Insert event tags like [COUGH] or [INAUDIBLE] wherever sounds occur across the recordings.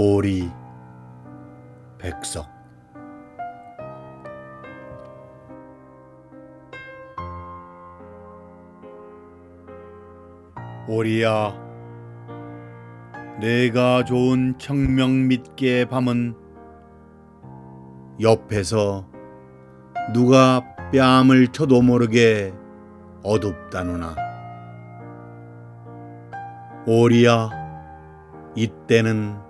오리 백석. 오리야 내가 좋은 청명 믿게 밤은 옆에서 누가 뺨을 쳐도 모르게 어둡다누나. 오리야 이때는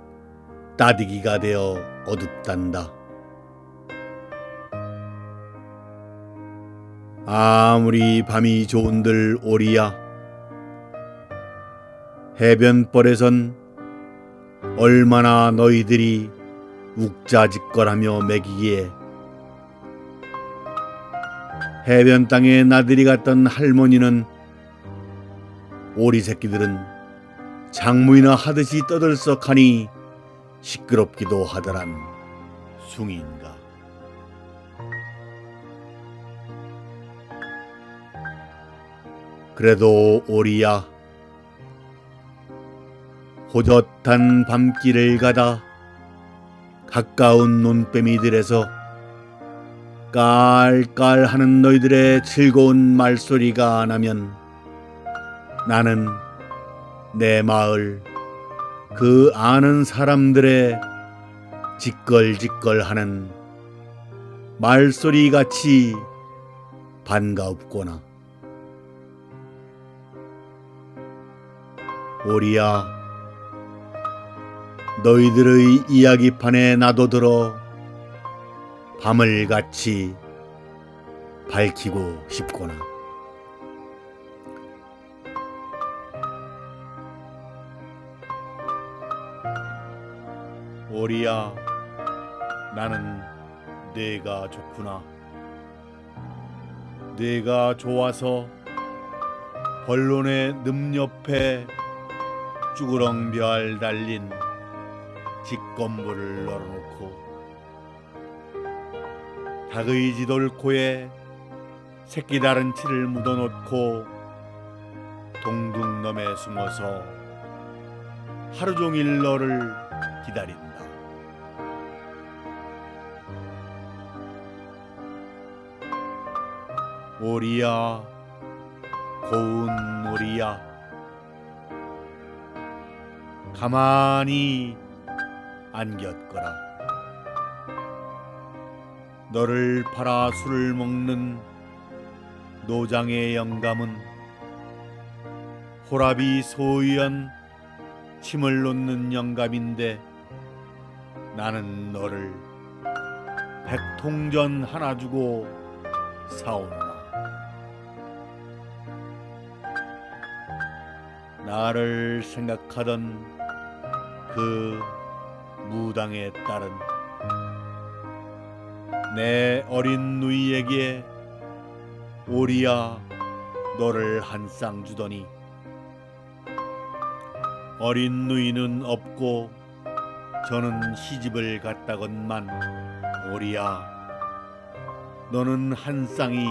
따디기가 되어 어둡단다. 아무리 밤이 좋은들 오리야 해변벌에선 얼마나 너희들이 욱자짓거라며 먹이기에 해변 땅에 나들이 갔던 할머니는 오리 새끼들은 장무이나 하듯이 떠들썩하니 시끄럽기도 하더란 숭인가. 그래도 오리야 호젓한 밤길을 가다 가까운 논뱀이들에서 깔깔하는 너희들의 즐거운 말소리가 나면 나는 내 마을 그 아는 사람들의 지껄지껄하는 말소리 같이 반가웁거나. 오리야 너희들의 이야기판에 나도 들어 밤을 같이 밝히고 싶거나 오리야 나는 내가 좋구나 내가 좋아서 벌론의 늪 옆에 쭈그렁별 달린 직건물을 널어놓고 닭의 지돌코에 새끼 다른 치를 묻어놓고 동둥넘에 숨어서 하루 종일 너를 기다린다. 오리야, 고운 오리야, 가만히 안겼거라. 너를 팔아 술을 먹는 노장의 영감은 호라비 소연 침을 놓는 영감인데 나는 너를 백통전 하나 주고 사오노 나를 생각하던 그 무당의 딸은 내 어린 누이에게 오리야 너를 한 쌍 주더니 어린 누이는 없고 저는 시집을 갔다건만 오리야 너는 한 쌍이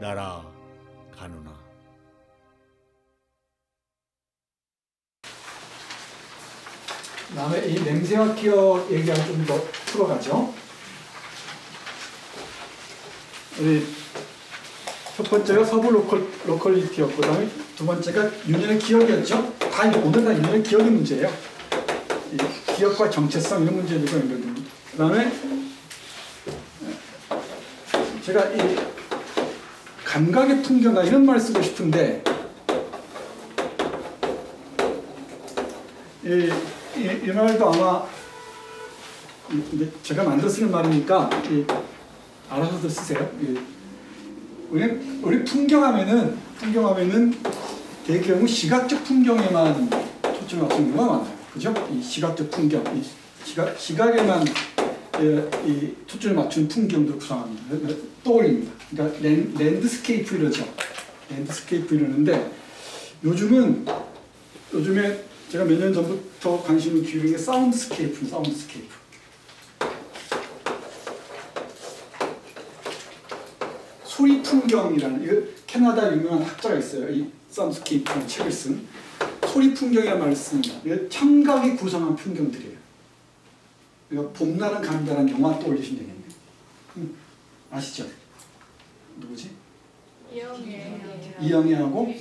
날아 가누나 다음에 이 냄새와 기억 얘기하고 좀 더 풀어가죠. 우리 첫 번째가 서부 로컬, 로컬리티였고, 그다음에 두 번째가 유년의 기억이었죠. 다 오늘 다 유년의 기억의 문제예요. 이 기억과 정체성 이런 문제들이 있거든요. 그다음에 제가 이 감각의 풍경가 이런 말 쓰고 싶은데 이, 이, 이 말도 아마 이- 제가 만들어 쓰는 말이니까 이, 알아서들 쓰세요. 이, 우리 우리 풍경하면은 풍경하면은 대경우 시각적 풍경에만 초점을 맞추는 경우가 많아요. 그죠? 이 시각적 풍경, 이 시각 시각에만 예, 이 초점을 맞춘 풍경도 구성합니다. 떠올립니다. 그러니까 랜, 랜드스케이프 이러죠. 랜드스케이프 이러는데 요즘은 요즘에 제가 몇 년 전부터 관심을 기울인 게 사운드스케이프, 사운드스케이프. 소리 풍경이라는 이 캐나다 유명한 학자가 있어요. 이 사운드스케이프라는 책을 쓴 소리 풍경이란 말을 씁니다. 청각이 구성한 풍경들이에요. 그러니까 봄날은 간다라는 영화 떠올리시면 되겠네요. 음, 아시죠? 누구지? 이영애하고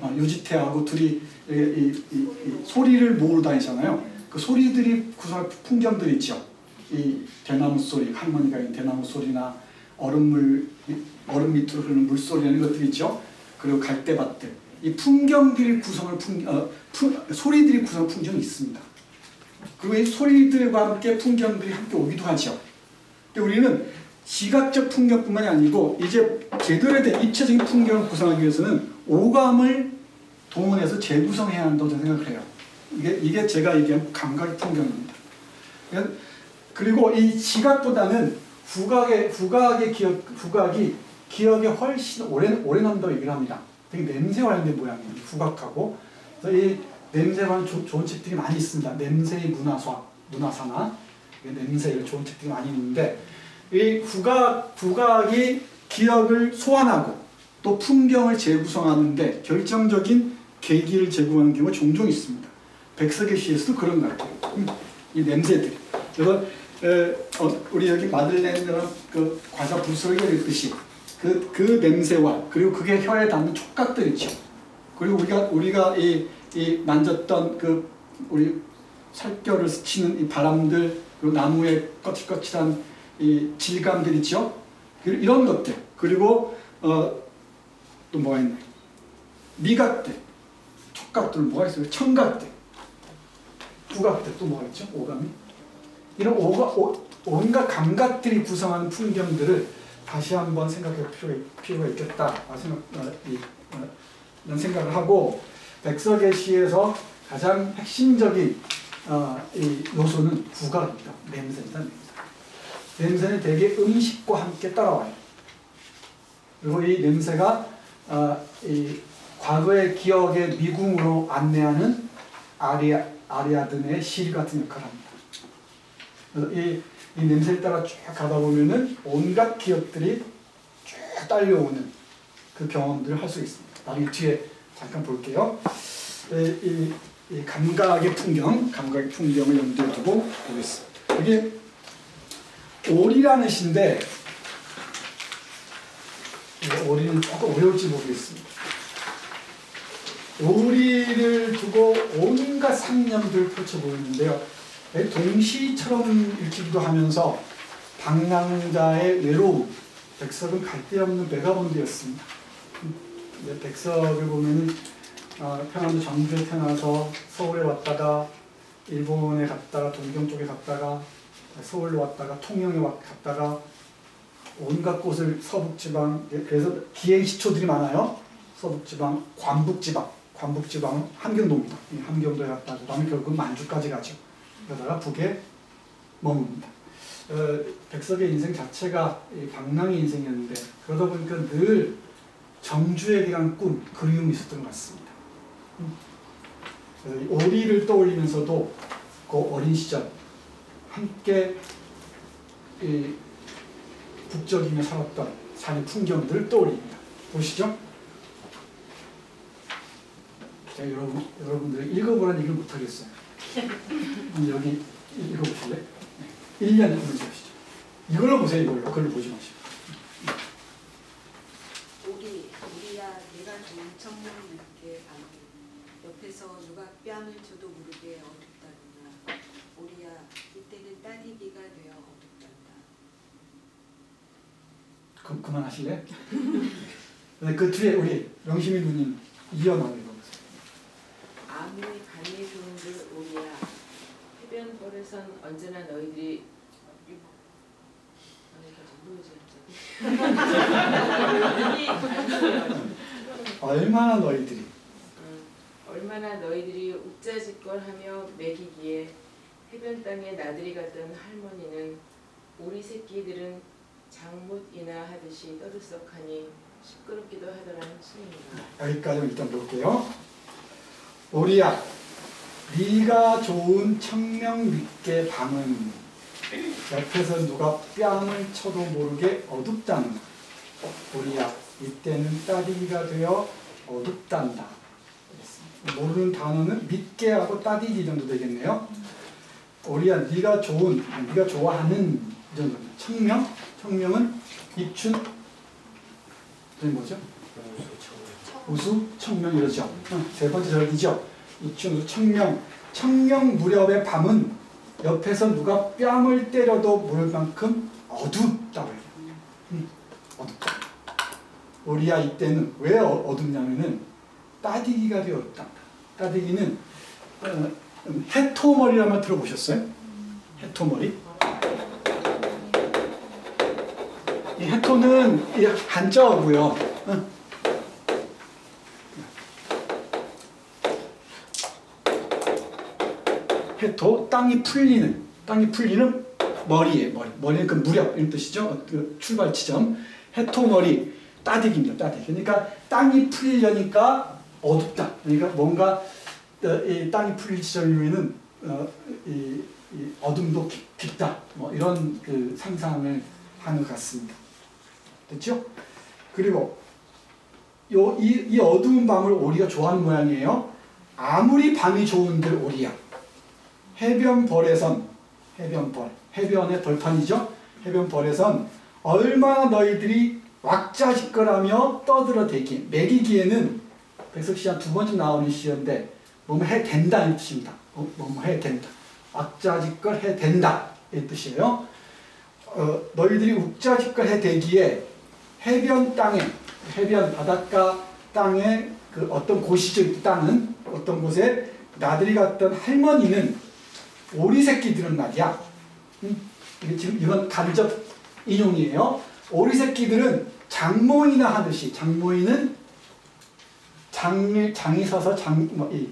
아, 유지태하고 둘이 이, 이, 이, 이 소리를 모으러 다니잖아요. 그 소리들이 구성한 풍경들 있죠. 이 대나무 소리, 할머니가 있는 대나무 소리나 얼음물 얼음 밑으로 흐르는 물소리 이런 것들 있죠. 그리고 갈대밭들. 이 풍경들이 구성을 풍, 어, 풍, 소리들이 구성한 풍경이 있습니다. 그리고 이 소리들과 함께 풍경들이 함께 오기도 하죠. 근데 우리는 시각적 풍경뿐만이 아니고 이제 제대로 된 입체적인 풍경을 구성하기 위해서는 오감을 동원해서 재구성해야 한다고 저는 생각을 해요. 이게, 이게 제가 얘기한 감각의 풍경입니다. 그리고 이 시각보다는 후각의, 후각의 기억, 후각이 기억에 훨씬 오래, 오래 남다고 얘기를 합니다. 되게 냄새 관련된 모양이에요. 후각하고. 그래서 이 냄새 관련 조- 좋은 책들이 많이 있습니다. 냄새의 문화사, 문화사나 이 냄새 이런 좋은 책들이 많이 있는데 이 후각, 후각이 기억을 소환하고 또 풍경을 재구성하는데 결정적인 계기를 제공하는 경우가 종종 있습니다. 백석의 시에서도 그런 것 같아요. 음, 이 냄새들. 그래서 에, 어, 우리 여기 마들렌이라는 그 과자 부스러기 읽듯이 그, 그 냄새와 그리고 그게 혀에 닿는 촉각들 있죠. 그리고 우리가 우리가 이, 이 만졌던 그 우리 살결을 스치는 이 바람들 그리고 나무의 거칠거칠한 이 질감들 있죠. 그- 이런 것들 그리고 어, 또 뭐가 있나요? 미각들, 촉각들 뭐가 있어요? 청각들, 후각들 또 뭐가 있죠? 오감이 이런 오가, 오, 온갖 감각들이 구성하는 풍경들을 다시 한번 생각할 필요가, 있- 필요가 있겠다 생각, 어, 이, 어, 이런 생각을 하고 백석의 시에서 가장 핵심적인 어, 이 요소는 후각입니다. 냄새입니다. 냄새. 냄새는 대개 음식과 함께 따라와요. 그리고 이 냄새가 어, 이 과거의 기억의 미궁으로 안내하는 아리아, 아리아든의 실 같은 역할을 합니다. 그래서 이, 이 냄새를 따라 쭉 가다 보면은 온갖 기억들이 쭉 딸려오는 그 경험들을 할 수 있습니다. 나중에 뒤에 잠깐 볼게요. 이, 이, 이 감각의 풍경, 감각의 풍경을 염두에 두고 보겠습니다. 이게 이 오리는 조금 어려울지 모르겠습니다. 오리를 두고 온갖 상념들을 펼쳐 보이는데요. 동시처럼 읽히기도 하면서 방랑자의 외로움, 백석은 갈데 없는 베가본드였습니다. 백석을 보면은 어, 평안도 정부에 태어나서 서울에 왔다가 일본에 갔다가 동경 쪽에 갔다가 서울로 왔다가 통영에 왔- 갔다가 온갖 곳을 서북지방 예, 그래서 기행 시초들이 많아요. 서북지방, 관북지방, 관북지방은 함경도입니다. 이 함경도에 갔다 그다음에 결국 만주까지 가죠. 그러다가 북에 머뭅니다. 어, 백석의 인생 자체가 이 방랑의 인생이었는데 그러다 보니까 늘 정주에 대한 꿈, 그리움이 있었던 것 같습니다. 음. 이 오리를 떠올리면서도 그 어린 시절 함께 이 북적이며 살았던 산의 풍경들을 떠올립니다. 보시죠. 제가 여러분, 여러분들 읽어보라는 얘기를 못하겠어요. 음, 여기 읽어보실래? 네. 1년 문제 보시죠. 이걸로 보세요, 이걸로. 그걸로 보지 마시고. 우리 우리야 내가 좋은 청년 늦게 가는 옆에서 누가 뺨을 줘도 모르게 어둡다구나 우리야 이때는 따디기가 되어 어둡단다 그, 그만하실래? 네, 그 뒤에 우리 명심이 누님 이어나가 읽어보세요. 아무리 간이 좋은들 오리야 해변벌에선 언제나 너희들이 [LAUGHS] 얼마나 너희들이 음, 얼마나 너희들이 욱자짓걸 하며 먹이기에 해변 땅에 나들이 갔던 할머니는 우리 새끼들은 장못이나 하듯이 떠들썩하니 시끄럽기도 하더라는 스님이다. 여기까지 일단 볼게요. 오리야, 네가 좋은 청명 늦게 밤은 옆에서 누가 뺨을 쳐도 모르게 어둡다는 오리야, 이때는 따디기가 되어 어둡단다. 모르는 단어는 믿게 하고 따디기 정도 되겠네요. 오리야 네가 좋은 네가 좋아하는 이 정도입니다. 청명 청명은 입춘 저기 뭐죠? 우수 청명 이러죠. 어, 세 번째 절기죠. 입춘 우수 청명 청명 무렵의 밤은 옆에서 누가 뺨을 때려도 모를 만큼 어둡다고 해요. 음, 어둡다. 오리야 이때는 왜 어- 어둡냐면은 따디기가 되었다. 따디기는 어, 음, 해토머리라면 들어보셨어요? 해토머리? 이 해토는 이 한자어고요. 어. 해토 땅이 풀리는 땅이 풀리는 머리에 머리 머리는 그 무렵 이런 뜻이죠. 어, 그 출발 지점 해토 머리 따디기입니다. 따디기. 그러니까 땅이 풀리려니까 어둡다. 그러니까 뭔가 어, 이 땅이 풀릴 지점이면은 어, 이, 이 어둠도 깊, 깊다. 뭐 이런 그 상상을 하는 것 같습니다. 됐죠? 그리고 요, 이, 이 어두운 밤을 오리가 좋아하는 모양이에요. 아무리 밤이 좋은들 오리야. 해변벌에선 해변벌 해변의 벌판이죠. 해변벌에선 얼마나 너희들이 왁자지껄하며 떠들어대기 매기기에는 백석 시한 두 번째 나오는 시인데 뭐뭐 해 된다는 뜻입니다. 어, 뭐뭐 해 된다. 왁자지껄 해 된다 이 뜻이에요. 어, 너희들이 욱자지껄 해 대기에 해변 땅에 해변 바닷가 땅에 그 어떤 곳이죠 이 땅은 어떤 곳에 나들이 갔던 할머니는 오리 새끼들은 말이야. 음, 지금 이건 간접 인용이에요. 오리 새끼들은 장모이나 하듯이 장모이는 장이 장이 서서 장 뭐 이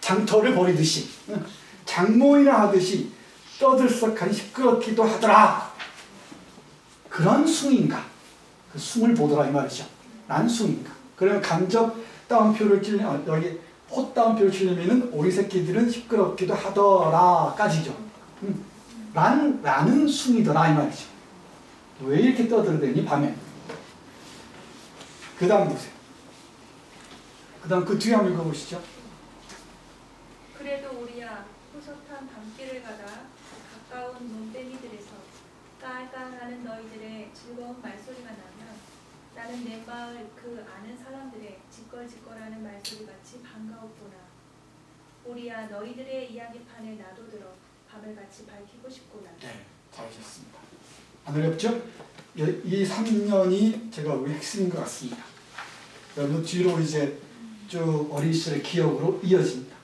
장터를 벌이듯이 응, 장모이나 하듯이 떠들썩하니 시끄럽기도 하더라. 그런 숭인가? 그 숭을 보더라 이 말이죠. 난 숭인가? 그러면 간접 따옴표를 찔려 어, 여기 호 따옴표를 치려면은 오리 새끼들은 시끄럽기도 하더라까지죠. 음, 란 라는 숭이더라 이 말이죠. 왜 이렇게 떠들어대니 밤에? 그 다음 보세요. 그 다음 그 뒤에 한번 읽어보시죠. 그래도 우리야 호젓한 밤길을 가다 가까운 논뱅이들에서 깔깔하는 너희들의 즐거운 말소리가 나면 나는 내 마을 그 아는 사람들의 지껄지껄하는 말소리 같이 반가웠구나. 우리야 너희들의 이야기판에 나도 들어 밤을 같이 밝히고 싶구나. 네, 잘하셨습니다. 안 어렵죠? 이 3년이 제가 핵심인 것 같습니다. 여러분 뒤로 이제 쭉 어린 시절의 기억으로 이어집니다.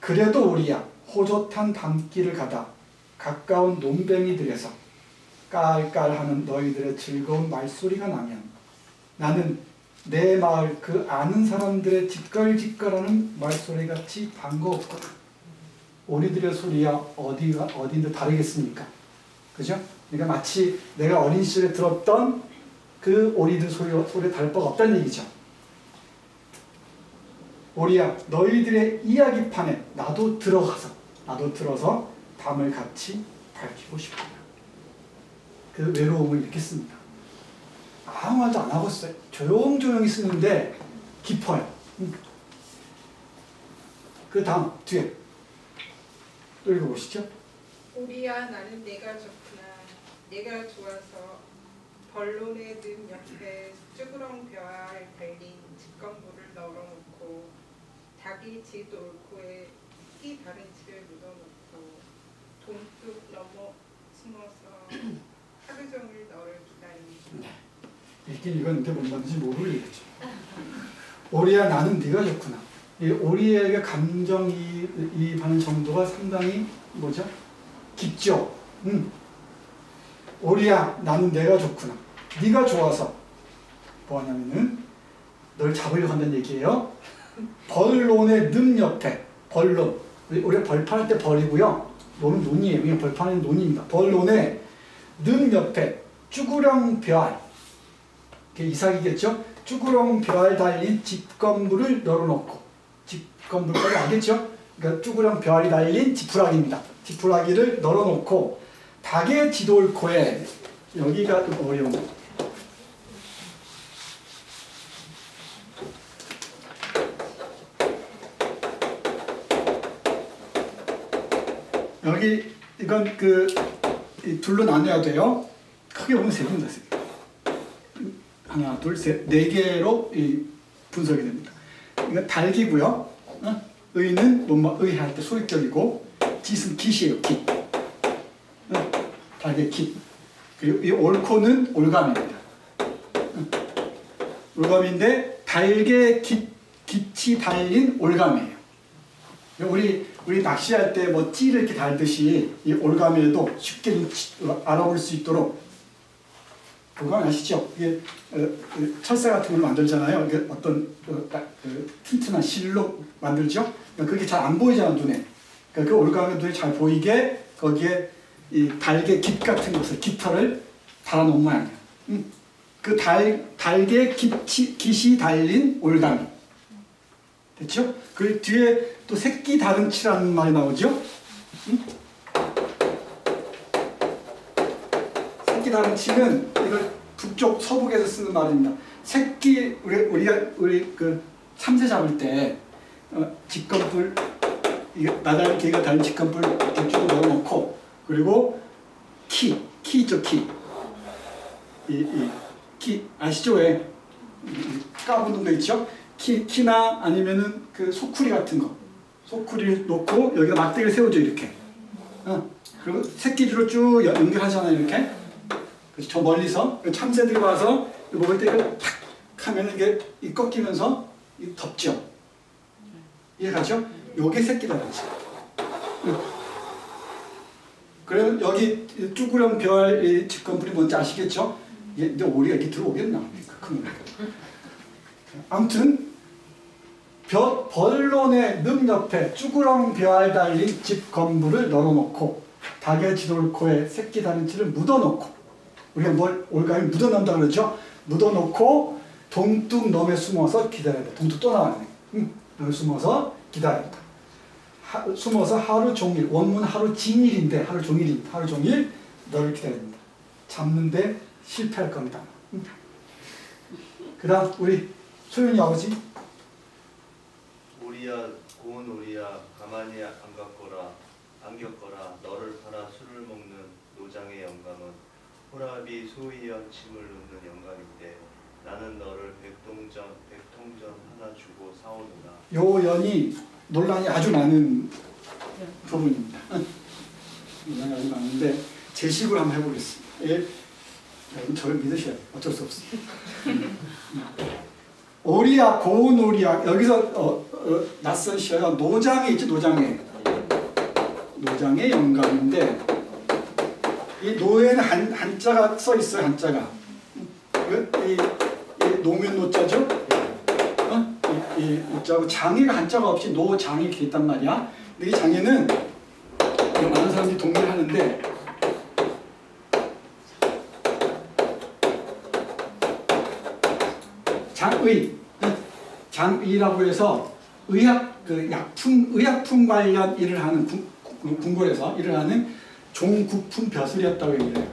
그래도 우리야 호젓한 밤길을 가다 가까운 논뱅이들에서 깔깔하는 너희들의 즐거운 말소리가 나면 나는 내 마을 그 아는 사람들의 지껄지껄하는 말소리 같이 반가웠구나. 우리들의 소리야 어디가 어디인데 다르겠습니까? 그죠? 그러니까 마치 내가 어린 시절에 들었던 그 오리들 소리 소리 다를 바가 없다는 얘기죠. 오리야 너희들의 이야기판에 나도 들어가서 나도 들어서 밤을 같이 밝히고 싶구나. 그 외로움을 느꼈습니다. 아무 말도 안 하고 있어요. 조용조용히 쓰는데 깊어요. 음. 그 다음 뒤에 또 읽어보시죠. 우리야 나는 내가 좋구나 내가 좋아서 벌론의 등 옆에 쭈그렁 벼알 달린 집건물을 널어놓고 닭이 집 올코에 끼 바른 집을 묻어놓고 동쪽 넘어 숨어서 하루 종일 너를 기다리니 네. 읽긴 읽었는데 뭔 말인지 모르겠죠. 오리야 나는 네가 좋구나. 이 오리에게 감정이입하는 정도가 상당히 뭐죠? 깊죠? 음. 오리야 나는 내가 좋구나. 네가 좋아서. 뭐하냐면은 널 잡으려고 한다는 얘기예요. [LAUGHS] 벌론의 늪 옆에 벌론. 우리 벌 팔 때 벌이고요. 논은 논이에요. 그냥 벌판은 논입니다. 벌논에 는 옆에 쭈구령 벼알 이게 이삭이겠죠? 쭈구렁 벼알 달린 집 건물을 열어놓고 집 건물까지 알겠죠? 그러니까 쭈구렁 벼알이 달린 지푸라기입니다. 지푸라기를 널어놓고 닭의 지돌코에 여기가 어려운 이건 그이 둘로 나눠야 돼요. 크게 보면 세 개입니다. 세 개. 하나, 둘, 셋, 네 개로 이 분석이 됩니다. 이거 달기고요. 어? 의는 뭐뭐 의할 때 소리격이고 짓은 기시예요. 기. 어? 달개 기. 그리고 이 옳고는 올감입니다. 어? 올감인데 달개 깃, 깃이 달린 올감이에요. 우리 우리 낚시할 때 뭐 찌를 이렇게 달듯이 이 올감에도 쉽게 어, 알아볼 수 있도록 올감 아시죠? 이게 어, 그 철사 같은 걸 만들잖아요. 이게 어떤 그, 딱그 튼튼한 실로 만들죠. 그러니까 그게 잘 안 보이잖아 눈에. 그러니까 그 올감에 눈에 잘 보이게 거기에 이 달개 깃 같은 것을 깃털을 달아놓은 모양이야. 음. 그 달, 달개 깃이, 깃이 달린 올감이. 됐죠? 그 뒤에 또 새끼 다른치라는 말이 나오죠? 응? 새끼 다른치는 이걸 북쪽 서북에서 쓰는 말입니다. 새끼 우리 우리가 우리 그 참새 잡을 때 어, 이게 나달 개가 달린 직검불 이쪽으로 넣어놓고 그리고 키, 키 있죠 키. 이, 이, 키 아시죠 왜? 까부는 거 있죠? 키, 키나 아니면은 그 소쿠리 같은 거. 소쿠리를 놓고 여기다 막대기를 세워줘 이렇게. 어. 그리고 새끼줄로 쭉 연- 연결하잖아요 이렇게. 그래서 저 멀리서 그 참새들이 와서 먹을 때 이걸 탁 하면 이게 이 꺾이면서 이 덮죠. 이해가죠? 요게 새끼다 그렇지. 그러면 여기 이 쭈구령 별이 직건불이 뭔지 아시겠죠? 이제 오리가 이렇게 들어오겠나? 큰 거. 아무튼 벼, 벌론의 능 옆에 쭈구렁 벼알 달린 집 건물을 널어놓고 닭의 지돌코에 새끼 다른치를 묻어놓고 우리가 뭘 올가미 묻어놓는다 그러죠? 묻어놓고 동뚝 넘에 숨어서 기다려야 돼. 동뚝 또 나왔네. 응. 넘에 숨어서 기다린다. 하, 숨어서 하루 종일 원문 하루 진일인데 하루 종일인 하루 종일 너를 기다립니다. 잡는데 실패할 겁니다. 응. 그다음 우리 소윤이 아버지 우리야 고운 우리야 가만히 안 갔거라 안 겪거라 너를 팔아 술을 먹는 노장의 영감은 호랍이 소이연 침을 놓는 영감인데 나는 너를 백동전 백통전 하나 주고 사오노라 요 연이 논란이 아주 많은 부분입니다. [LAUGHS] 논란이 아주 많은데 제 식으로 한번 해보겠습니다. 예. 여러분 저를 믿으셔야 돼요. 어쩔 수 없어요. [LAUGHS] 오리야 고운 오리야. 여기서 어, 어, 낯선 시야가 노장에 있죠 노장에. 노장의 영감인데 이 노에는 한, 한자가 써 있어요 한자가. 그, 이, 이 노면 노자죠? 어? 이, 이 장애가 한자가 없이 노장이 이렇게 있단 말이야. 근데 이 장애는 많은 사람들이 동의를 하는데 장의 장의라고 해서 의학 그 약품 의약품 관련 일을 하는 궁궐에서 일을 하는 종국품 벼슬이었다고 얘기를 해요.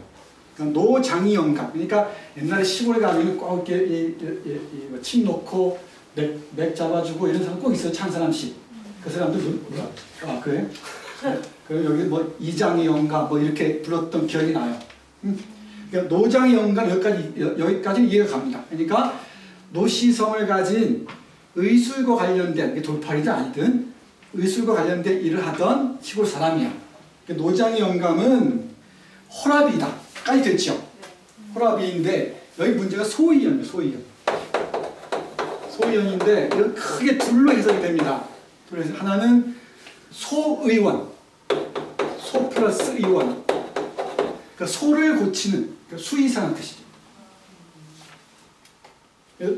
그러니까 노장이 영감. 그러니까 옛날에 시골에 가면 꼭 이렇게 이, 이, 이, 이, 뭐침 놓고 맥, 맥 잡아주고 이런 사람 꼭 있어요. 찬 사람씩. 그 사람들 누- 누가? 아 그래? 그 여기 뭐 이장의 영감 뭐 이렇게 불렀던 기억이 나요. 음. 그러니까 노장의 영감 여기까지 여- 여기까지 이해가 갑니다. 그러니까 노시성을 가진 의술과 관련된 돌팔이든 아니든 의술과 관련된 일을 하던 시골 사람이야. 그 노장의 영감은 호랍이다까지 됐죠. 호랍이인데 여기 문제가 소이연이에요. 소이연. 소이연인데 이건 크게 둘로 해석이 됩니다. 그래서 하나는 소의원, 소 플러스 의원. 그러니까 소를 고치는 그러니까 수의사는 뜻이죠.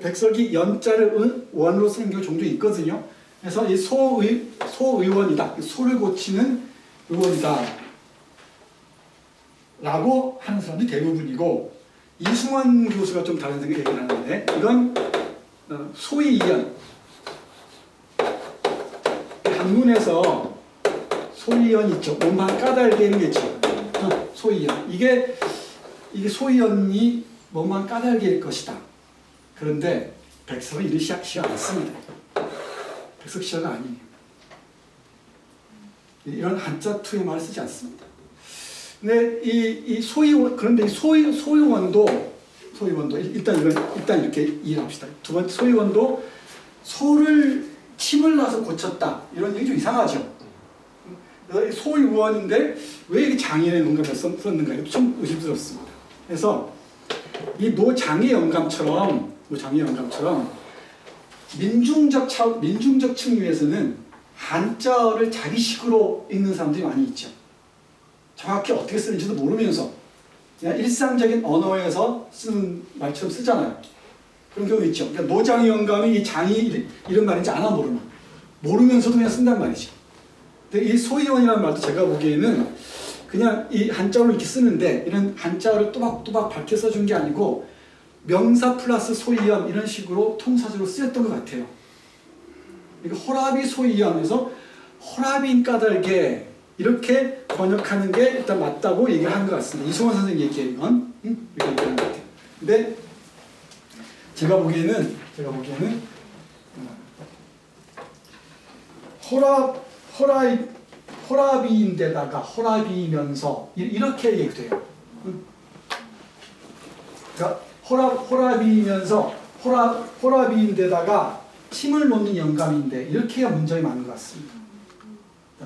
백석이 연자를 은, 원으로 쓰는 경우 종종 있거든요. 그래서 이 소의, 소의원이다. 소를 고치는 의원이다. 라고 하는 사람들이 대부분이고 이승원 교수가 좀 다른 생각 얘기를 하는데 이건 어, 소의연 한문에서 소의연 있죠. 몸만 까닭이는 게 있죠. 어, 소의연 이게 이게 소의연이 몸만 까닭일 것이다. 그런데 백석은 이를 시작 않습니다. 백석 시작가 아니에요. 이런 한자 투의 말을 쓰지 않습니다. 근데 이, 이 소위원 그런데 이 소위 소위원도 소위원도 일단 이건 일단 이렇게 이해합시다. 두 번째 소위원도 소를 침을 놔서 고쳤다 이런 얘기 좀 이상하죠. 소위원인데 왜 이렇게 장애의 영감을 썼- 썼는가 좀 의심스럽습니다. 그래서 이 노장애 영감처럼 노 장애 영감처럼 민중적 차 민중적 층위에서는 한자어를 자기식으로 읽는 사람들이 많이 있죠. 정확히 어떻게 쓰는지도 모르면서 그냥 일상적인 언어에서 쓰는 말처럼 쓰잖아요. 그런 경우 있죠. 그러니까 노장의 영감이 이 장이 이- 이런 말인지 아나 모르나 모르면서도 그냥 쓴단 말이죠. 근데 이 소위원이라는 말도 제가 보기에는 그냥 이 한자어를 이렇게 쓰는데 이런 한자어를 또박또박 밝혀 써준 게 아니고 명사 플러스 소위원 이런 식으로 통사적으로 쓰였던 것 같아요. 그러니까 호라비 소위원에서 호라비인 까닭에 이렇게 번역하는 게 일단 맞다고 얘기를 한 것 같습니다. 이승원 선생님 얘기한 건 응? 이렇게 얘기하는 것 같아요. 근데 제가 보기에는 제가 보기에는 어, 호라 호라이 호라비인데다가 호라비면서 이- 이렇게 얘기돼요. 응? 그러니까 호라 호라비면서 호라 호라비인데다가 침을 놓는 영감인데 이렇게가 문장이 많은 것 같습니다.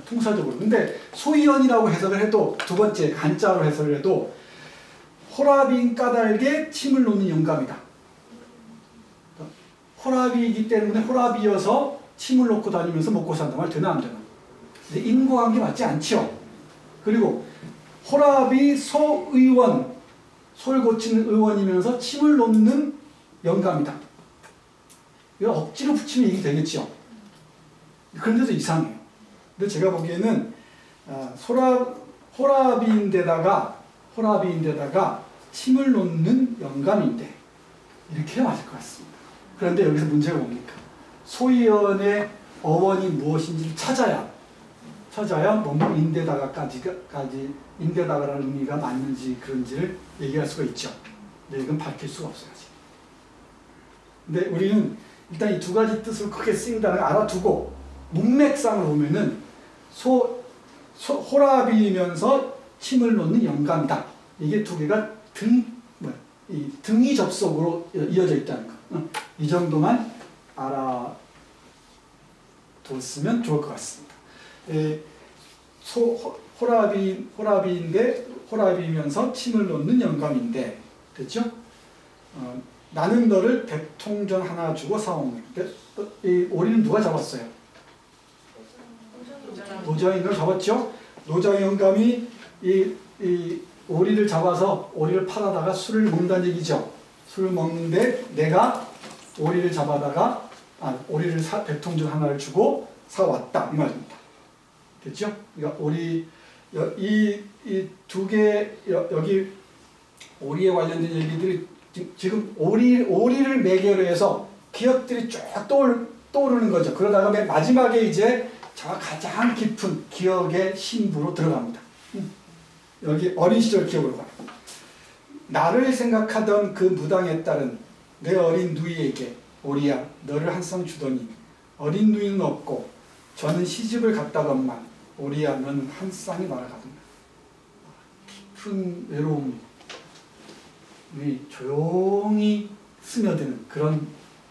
통사적으로. 근데 소위원이라고 해석을 해도 두 번째 한자로 해석을 해도 호라비인 까닭에 침을 놓는 영감이다. 호라비이기 때문에 호라비여서 침을 놓고 다니면서 먹고 산다 말 되나 안 되나? 인과관계 맞지 않죠. 그리고 호라비 소의원 소를 고치는 의원이면서 침을 놓는 영감이다. 이거 억지로 붙이면 얘기 되겠죠. 그런데도 이상해요. 근데 제가 보기에는 아, 소라 호라비인데다가 호라비인데다가 침을 놓는 영감인데 이렇게 맞을 것 같습니다. 그런데 여기서 문제가 뭡니까? 소위원의 어원이 무엇인지를 찾아야 찾아야 뭐뭐인데다가까지가 까지 인데다가라는 의미가 맞는지 그런지를 얘기할 수가 있죠. 근데 이건 밝힐 수가 없어요. 근데 우리는 일단 이 두 가지 뜻으로 크게 쓰인다는 걸 알아두고 문맥상을 보면은 소, 소 호라비면서 침을 놓는 영감이다. 이게 두 개가 등, 뭐야, 이 등이 접속으로 이어져 있다는 거. 어, 이 정도만 알아뒀으면 좋을 것 같습니다. 에, 소 호, 호라비 호라비인데 호라비면서 침을 놓는 영감인데 됐죠? 어, 나는 너를 백통전 하나 주고 사오는 이 오리는 누가 잡았어요? 노자인을 잡았죠. 노자 영감이 이, 이 오리를 잡아서 오리를 팔아다가 술을 먹는다는 얘기죠. 술을 먹는데 내가 오리를 잡아다가 아, 오리를 사, 백통전 하나를 주고 사왔다 이 말입니다. 됐죠? 그러니까 오리 이 이 두 개 여기 오리에 관련된 얘기들이 지- 지금 오리 오리를 매개로 해서 기억들이 쫙 떠올, 떠오르는 거죠. 그러다가 맨 마지막에 이제 저 가장 깊은 기억의 신부로 들어갑니다. 음. 여기 어린 시절 기억으로 가요. 나를 생각하던 그 무당에 따른 내 어린 누이에게 오리야 너를 한쌍 주더니 어린 누이는 없고 저는 시집을 갔다건만 오리야 너는 한 쌍이 날아가던가 깊은 외로움이 조용히 스며드는 그런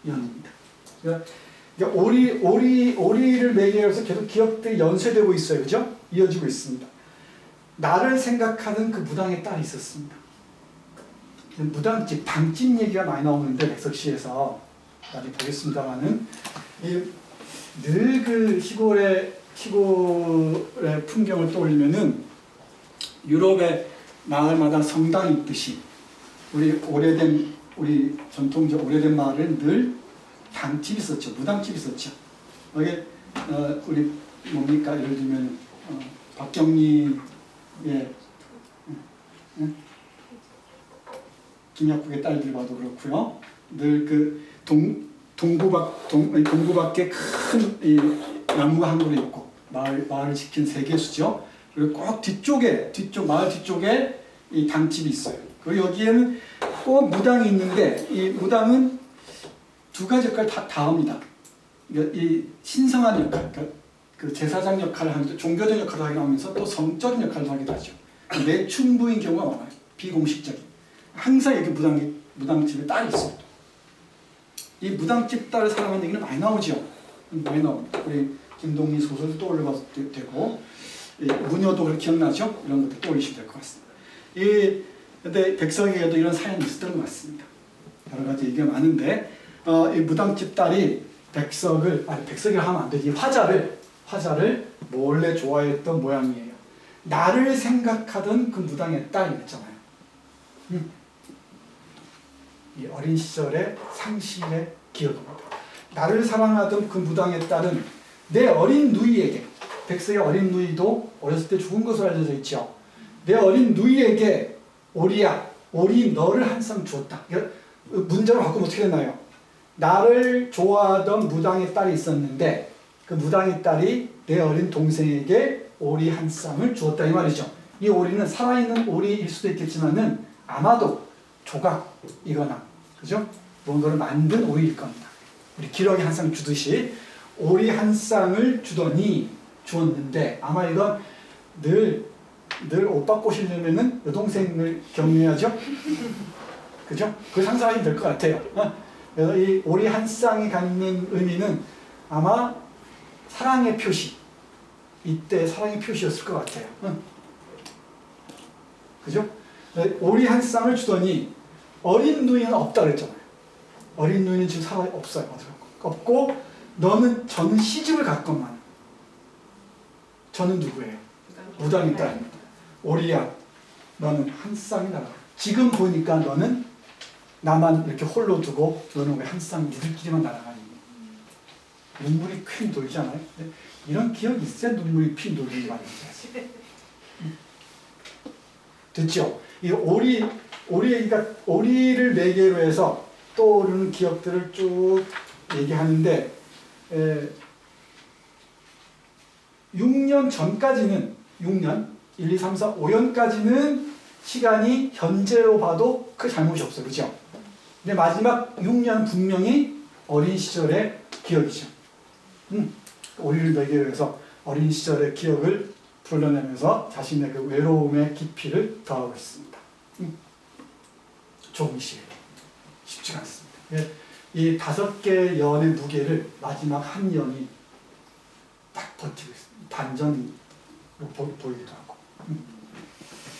연입니다. 그러니까 오리 오리 오리를 매개해서 계속 기억들이 연쇄되고 있어요, 그죠? 이어지고 있습니다. 나를 생각하는 그 무당의 딸이 있었습니다. 무당집 방집 얘기가 많이 나오는데 백석시에서 나중에 보겠습니다만은 늘 그 시골의 시골의 풍경을 떠올리면은 유럽의 마을마다 성당이 있듯이 우리 오래된 우리 전통적 오래된 마을은 늘 당집이 있었죠. 무당집이 있었죠. 여기 어, 우리 뭡니까 예를 들면 어, 박경리의? 김약국의 딸들 봐도 그렇고요. 늘 그 동 동구밖 동 아니, 동구밖에 큰 이 나무가 한 그루 있고 마을 마을을 지킨 세계수죠. 그리고 꼭 뒤쪽에 뒤쪽 마을 뒤쪽에 이 당집이 있어요. 그리고 여기에는 꼭 무당이 있는데 이 무당은 두 가지 역할 다, 다 합니다. 그러니까 이 신성한 역할, 그러니까 그 제사장 역할을 하면서 종교적 역할을 하기도 하면서 또 성적인 역할을 하기도 하죠. 매춘부인 경우가 많아요. 비공식적인. 항상 이렇게 무당 무당집에 딸이 있어요. 이 무당집 딸을 사랑하는 얘기는 많이 나오죠. 많이 나옵니다. 우리 김동희 소설 떠올려봐도 되- 되고 그렇게 기억나죠? 이런 것들 떠올리시면 될 것 같습니다. 이 근데 백석에도 이런 사연이 있었던 것 같습니다. 여러 가지 얘기가 많은데 어, 이 무당집 딸이 백석을 아니 백석이라 하면 안 되지 화자를 화자를 몰래 좋아했던 모양이에요. 나를 생각하던 그 무당의 딸이었잖아요. 음. 이 어린 시절의 상실의 기억입니다. 나를 사랑하던 그 무당의 딸은 내 어린 누이에게 백석의 어린 누이도 어렸을 때 죽은 것으로 알려져 있죠. 내 어린 누이에게 오리야, 오리 너를 한쌍 주었다. 문자로 바꾸면 어떻게 되나요? 나를 좋아하던 무당의 딸이 있었는데 그 무당의 딸이 내 어린 동생에게 오리 한 쌍을 주었다 이 말이죠. 이 오리는 살아있는 오리일 수도 있겠지만은 아마도 조각이거나 그죠? 뭔가를 만든 오리일 겁니다. 우리 기러기 한 쌍 주듯이 오리 한 쌍을 주더니 주었는데 아마 이건 늘, 늘 오빠 꼬시려면은 여동생을 경유해야죠? [LAUGHS] 그죠? 그 상상이 될것 같아요. 어? 그래서 이 오리 한 쌍이 갖는 의미는 아마 사랑의 표시, 이때 사랑의 표시였을 것 같아요. 어? 그죠? 오리 한 쌍을 주더니 어린 누이는 없다 그랬잖아요. 어린 누이는 지금 살아 없어요. 없고 너는 저는 시집을 갔건만 저는 누구예요? 무당의 딸입니다. 오리야, 너는 한 쌍이 날아가. 지금 보니까 너는 나만 이렇게 홀로 두고 너는 왜 한쌍 니들끼리만 날아가니? 눈물이 퀸 돌잖아요. 근데 이런 기억이 있어야 눈물이 퀸 돌는 거 아니지? 됐죠? 이 오리, 오리, 그러니까 오리를 매개로 해서 떠오르는 기억들을 쭉 얘기하는데, 에, 6년 전까지는 6년, 1, 2, 3, 4, 5년까지는 시간이 현재로 봐도 그 잘못이 없어요. 그죠? 근데 마지막 6년 분명히 어린 시절의 기억이죠. 음, 오리를 매개로 해서 어린 시절의 기억을 불러내면서 자신의 그 외로움의 깊이를 더하고 있습니다. 음, 좋은 시예요. 쉽지가 않습니다. 예, 이 다섯 개의 연의 무게를 마지막 한 연이 딱 버티고 있습니다. 반전이 보, 보이기도 하고.